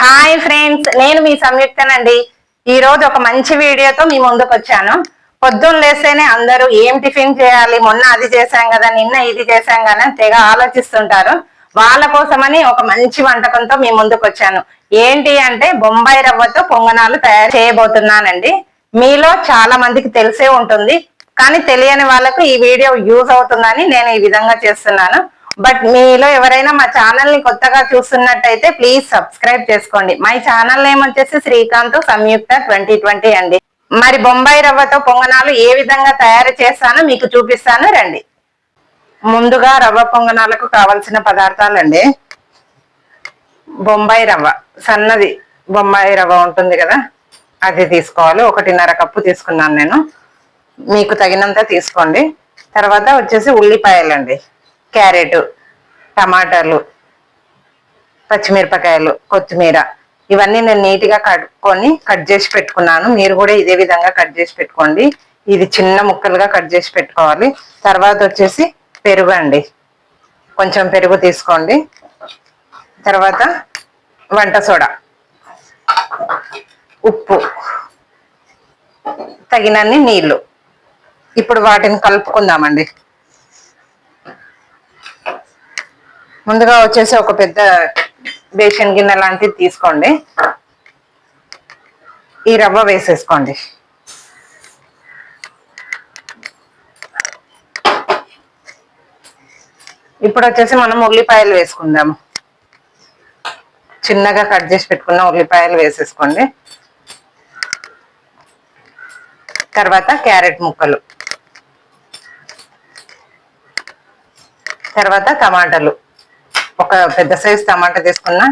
Hi friends నేను మీ సంయుక్తనండి. ఈ రోజు ఒక మంచి వీడియోతో మీ ముందుకు వచ్చాను. పొద్దున్న లేస్తేనే అందరూ ఏం టిఫిన్ చేయాలి మొన్న అది చేశాం కదా నిన్న ఇది చేశాం కదా అని తెగ ఆలోచిస్తుంటారు. వాళ్ళ కోసమని ఒక మంచి వంటకంతో మీ ముందుకు వచ్చాను. ఏంటి అంటే బొంబాయి రవ్వతో పొంగనాలు తయారు చేయబోతున్నానండి. మీలో చాలా మందికి తెలిసే ఉంటుంది కానీ తెలియని వాళ్ళకు ఈ వీడియో యూజ్ అవుతుందని నేను ఈ విధంగా చేస్తున్నాను. బట్ మీలో ఎవరైనా మా ఛానల్ని కొత్తగా చూస్తున్నట్టయితే ప్లీజ్ సబ్స్క్రైబ్ చేసుకోండి. మా ఛానల్ నేమ్ వచ్చేసి శ్రీకాంత్ సంయుక్త ట్వంటీ ట్వంటీ అండి. మరి బొంబాయి రవ్వతో పొంగనాలు ఏ విధంగా తయారు చేస్తానో మీకు చూపిస్తాను రండి. ముందుగా రవ్వ పొంగనాలకు కావలసిన పదార్థాలండి. బొంబాయి రవ్వ సన్నది బొంబాయి రవ్వ ఉంటుంది కదా అది తీసుకోవాలి. ఒకటిన్నర కప్పు తీసుకున్నాను నేను. మీకు తగినంత తీసుకోండి. తర్వాత వచ్చేసి ఉల్లిపాయలండి. క్యారెట్ టమాటాలు పచ్చిమిరపకాయలు కొత్తిమీర ఇవన్నీ నేను నీట్గా కట్టుకొని కట్ చేసి పెట్టుకున్నాను. మీరు కూడా ఇదే విధంగా కట్ చేసి పెట్టుకోండి. ఇది చిన్న ముక్కలుగా కట్ చేసి పెట్టుకోవాలి. తర్వాత వచ్చేసి పెరుగు అండి. కొంచెం పెరుగు తీసుకోండి. తర్వాత వంట సోడా ఉప్పు తగినన్ని నీళ్ళు. ఇప్పుడు వాటిని కలుపుకుందామండి. ముందుగా వచ్చేసి ఒక పెద్ద బేషన్ గిన్నె లాంటిది తీసుకోండి. ఈ రవ్వ వేసేసుకోండి. ఇప్పుడు వచ్చేసి మనం ఉల్లిపాయలు వేసుకుందాము. చిన్నగా కట్ చేసి పెట్టుకున్న ఉల్లిపాయలు వేసేసుకోండి. తర్వాత క్యారెట్ ముక్కలు. తర్వాత టమాటాలు. ఒక పెద్ద సైజు టమాటా తీసుకున్నా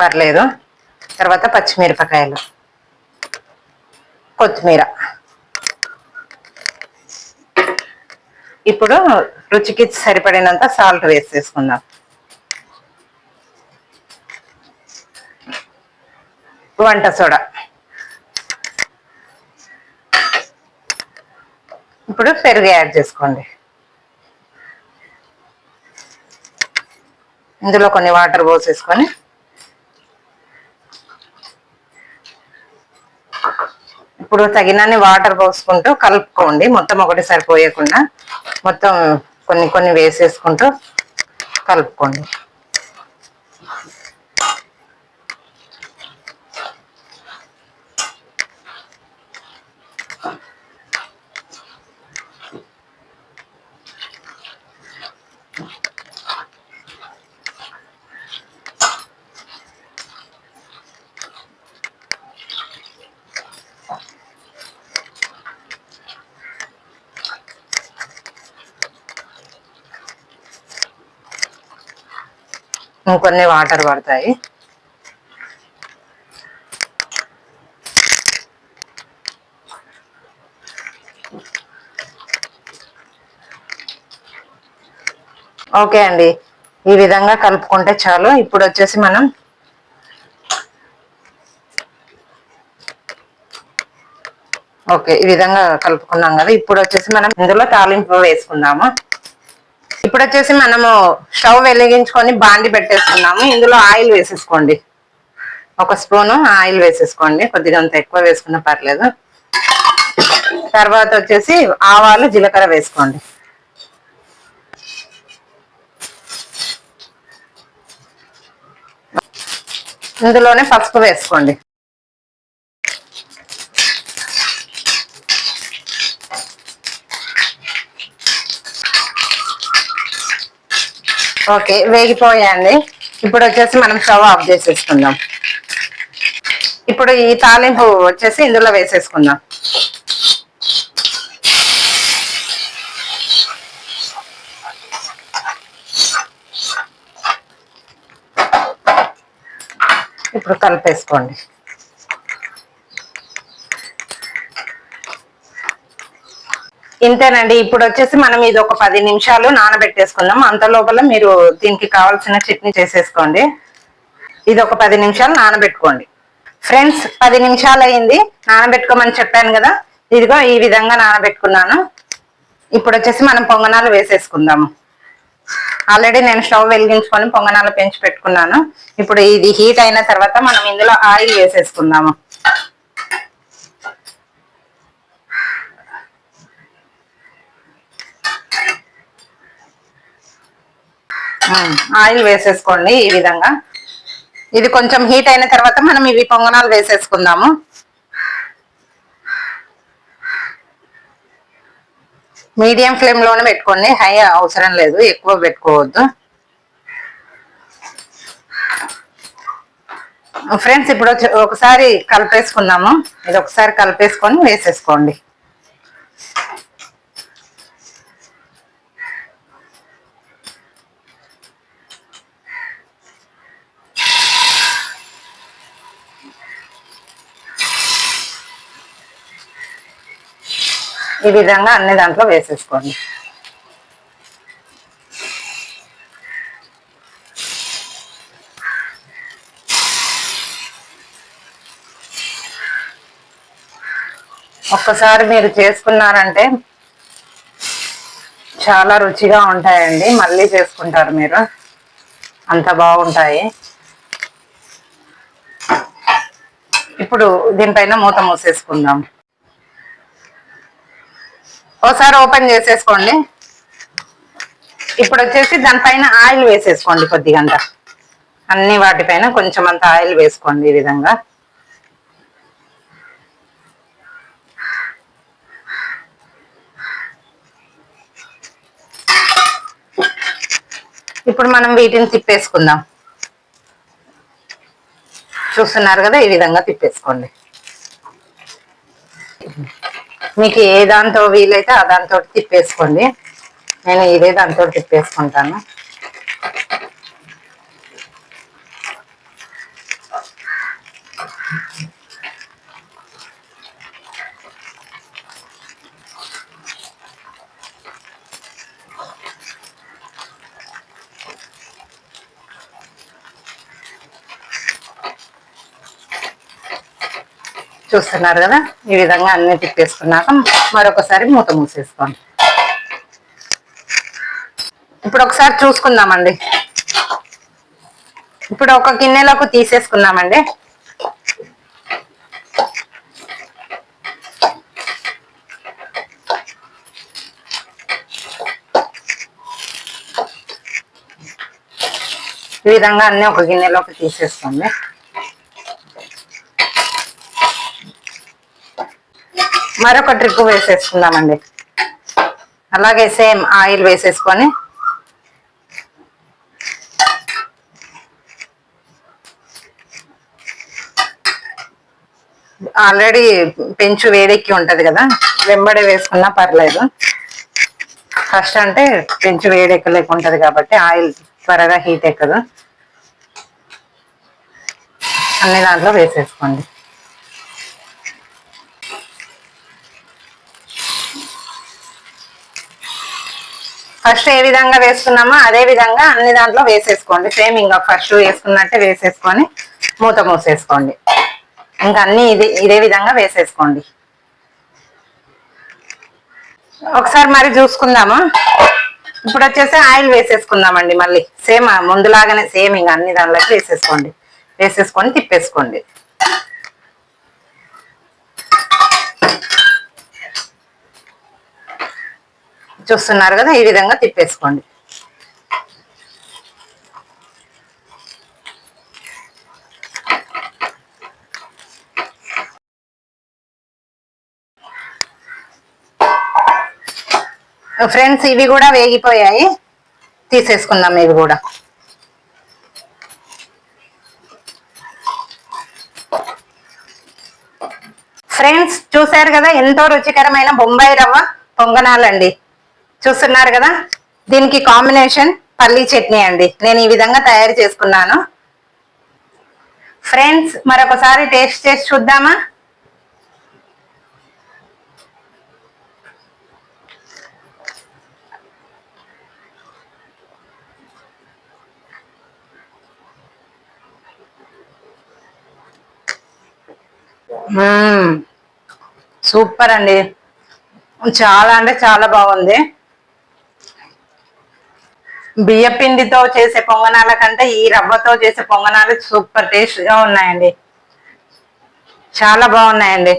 పర్లేదు. తర్వాత పచ్చిమిరపకాయలు. కొత్తిమీర. ఇప్పుడు రుచికి సరిపడినంత సాల్ట్ వేసేసుకుందాం. వంట సోడా. ఇప్పుడు పెరుగు యాడ్ చేసుకోండి. ఇందులో కొన్ని వాటర్ పోసేసుకొని ఇప్పుడు తగినన్ని వాటర్ పోసుకుంటూ కలుపుకోండి. మొత్తం ఒకటి సరిపోయకుండా మొత్తం కొన్ని కొన్ని వేసేసుకుంటూ కలుపుకోండి. ఇంకొన్ని వాటర్ పడతాయి. ఓకే అండి. ఈ విధంగా కలుపుకుంటే చాలు. ఇప్పుడు వచ్చేసి మనం ఓకే ఈ విధంగా కలుపుకున్నాం కదా. ఇప్పుడు వచ్చేసి మనం ఇందులో తాలింపు వేసుకుందాము. ఇప్పుడు వచ్చేసి మనము స్టవ్ వెలిగించుకొని బాండి పెట్టేసుకున్నాము. ఇందులో ఆయిల్ వేసేసుకోండి. ఒక స్పూను ఆయిల్ వేసేసుకోండి. కొద్దిగా అంత ఎక్కువ వేసుకున్నా పర్లేదు. తర్వాత వచ్చేసి ఆవాలు జీలకర్ర వేసుకోండి. ఇందులోనే పసుపు వేసుకోండి. ఓకే వేగిపోయాయండి. ఇప్పుడు వచ్చేసి మనం స్టవ్ ఆఫ్ చేసేసుకుందాం. ఇప్పుడు ఈ తాలింపు వచ్చేసి ఇందులో వేసేసుకుందాం. ఇప్పుడు కలిపేసుకోండి. ఇంతేనండి. ఇప్పుడు వచ్చేసి మనం ఇది ఒక పది నిమిషాలు నానబెట్టేసుకుందాం. అంత లోపల మీరు దీనికి కావాల్సిన చట్నీ చేసేసుకోండి. ఇది ఒక పది నిమిషాలు నానబెట్టుకోండి. ఫ్రెండ్స్ పది నిమిషాలు అయింది. నానబెట్టుకోమని చెప్పాను కదా. ఇదిగో ఈ విధంగా నానబెట్టుకున్నాను. ఇప్పుడు వచ్చేసి మనం పొంగనాలు వేసేసుకుందాము ఆల్రెడీ నేను స్టవ్ వెలిగించుకొని పొంగనాలు పెంచి పెట్టుకున్నాను. ఇప్పుడు ఇది హీట్ అయిన తర్వాత మనం ఇందులో ఆయిల్ వేసేసుకుందాము. ఆయిల్ వేసేసుకోండి ఈ విధంగా. ఇది కొంచెం హీట్ అయిన తర్వాత మనం ఇవి పొంగనాలు వేసేసుకుందాము. మీడియం ఫ్లేమ్లోనే పెట్టుకోండి. హై అవసరం లేదు. ఎక్కువ పెట్టుకోవద్దు. ఫ్రెండ్స్ ఇప్పుడు ఒకసారి కలిపేసుకుందాము. ఇది ఒకసారి కలిపేసుకొని వేసేసుకోండి. ఈ విధంగా అన్ని దాంట్లో వేసేసుకోండి. ఒక్కసారి మీరు చేసుకున్నారంటే చాలా రుచిగా ఉంటాయండి. మళ్ళీ చేసుకుంటారు మీరు. అంత బాగుంటాయి. ఇప్పుడు దీనిపైన మూత మూసేసుకుందాం. ఒకసారి ఓపెన్ చేసేసుకోండి. ఇప్పుడు వచ్చేసి దానిపైన ఆయిల్ వేసేసుకోండి కొద్దిగంత అన్ని వాటిపైన కొంచెం అంత ఆయిల్ వేసుకోండి ఈ విధంగా. ఇప్పుడు మనం వీటిని తిప్పేసుకుందాం. చూస్తున్నారు కదా ఈ విధంగా తిప్పేసుకోండి. మీకు ఏ దాంతో వీలైతే ఆ దాంతో తిప్పేసుకోండి. నేను ఇదే దాంతో తిప్పేసుకుంటాను. చూస్తున్నారు కదా? ఈ విధంగా అన్ని తిప్పేసుకున్నాక మరొకసారి మూత మూసేసుకోండి. ఇప్పుడు ఒకసారి చూసుకుందామండి. ఇప్పుడు ఒక గిన్నెలోకి తీసేసుకున్నామండి ఈ విధంగా అన్ని ఒక గిన్నెలోకి తీసేసుకోండి. మరొక ట్రిప్ వేసేసుకుందామండి. అలాగే సేమ్ ఆయిల్ వేసేసుకొని. ఆల్రెడీ పెంచు వేడెక్కి ఉంటుంది కదా వెంబడి వేసుకున్నా పర్లేదు. ఫస్ట్ అంటే పెంచు వేడెక్కలేక ఉంటుంది కాబట్టి ఆయిల్ త్వరగా హీట్ ఎక్కదు. అన్ని దాంట్లో వేసేసుకోండి. ఫస్ట్ ఏ విధంగా వేసుకున్నామో అదే విధంగా అన్ని దాంట్లో వేసేసుకోండి. సేమ్ ఇంకా ఫస్ట్ వేసుకున్నట్టే వేసేసుకొని మూత మూసేసుకోండి. ఇంకా అన్ని ఇది ఇదే విధంగా వేసేసుకోండి. ఒకసారి మరి చూసుకుందాము? ఇప్పుడు వచ్చేసి ఆయిల్ వేసేసుకుందామండి మళ్ళీ. సేమ్ ముందులాగానే సేమ్ ఇంకా అన్ని దానిలోకి వేసేసుకోండి. వేసేసుకొని తిప్పేసుకోండి. చూస్తున్నారు కదా ఈ విధంగా తిప్పేసుకోండి. ఫ్రెండ్స్ ఇవి కూడా వేగిపోయాయి. తీసేసుకుందాం ఇవి కూడా. ఫ్రెండ్స్ చూసారు కదా ఎంతో రుచికరమైన బొంబాయి రవ్వ పొంగనాలండి. చూస్తున్నారు కదా? దీనికి కాంబినేషన్ పల్లీ చట్నీ అండి. నేను ఈ విధంగా తయారు చేసుకున్నాను. ఫ్రెండ్స్ మరొకసారి టేస్ట్ చేసి చూద్దామా? సూపర్ అండి. చాలా అంటే చాలా బాగుంది. బియ్యపిండితో చేసే పొంగనాల కంటే ఈ రవ్వతో చేసే పొంగనాలు సూపర్ టేస్ట్గా ఉన్నాయండి. చాలా బాగున్నాయండి.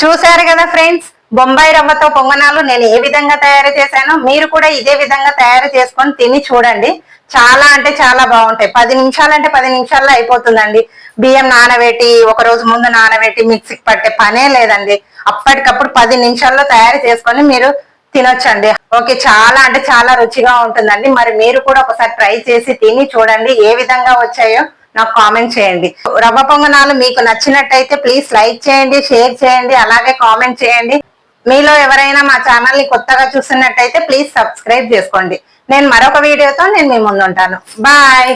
చూశారు కదా ఫ్రెండ్స్ బొంబాయి రవ్వతో పొంగనాలు నేను ఏ విధంగా తయారు చేశానో మీరు కూడా ఇదే విధంగా తయారు చేసుకొని తిని చూడండి. చాలా అంటే చాలా బాగుంటాయి. పది నిమిషాలంటే పది నిమిషాల్లో అయిపోతుందండి. బియ్యం నానబెట్టి ఒక రోజు ముందు నానబెట్టి మిక్సీకి పట్టే పనే లేదండి. అప్పటికప్పుడు పది నిమిషాల్లో తయారు చేసుకొని మీరు తినొచ్చండి. ఓకే చాలా అంటే చాలా రుచిగా ఉంటుందండి. మరి మీరు కూడా ఒకసారి ట్రై చేసి తిని చూడండి ఏ విధంగా వచ్చాయో నాకు కామెంట్ చేయండి. రవ్వ పొంగనాలు మీకు నచ్చినట్టయితే ప్లీజ్ లైక్ చేయండి షేర్ చేయండి అలాగే కామెంట్ చేయండి. మీలో ఎవరైనా మా ఛానల్ని కొత్తగా చూస్తున్నట్టయితే ప్లీజ్ సబ్స్క్రైబ్ చేసుకోండి. నేను మరొక వీడియోతో నేను మీ ముందుంటాను. బాయ్!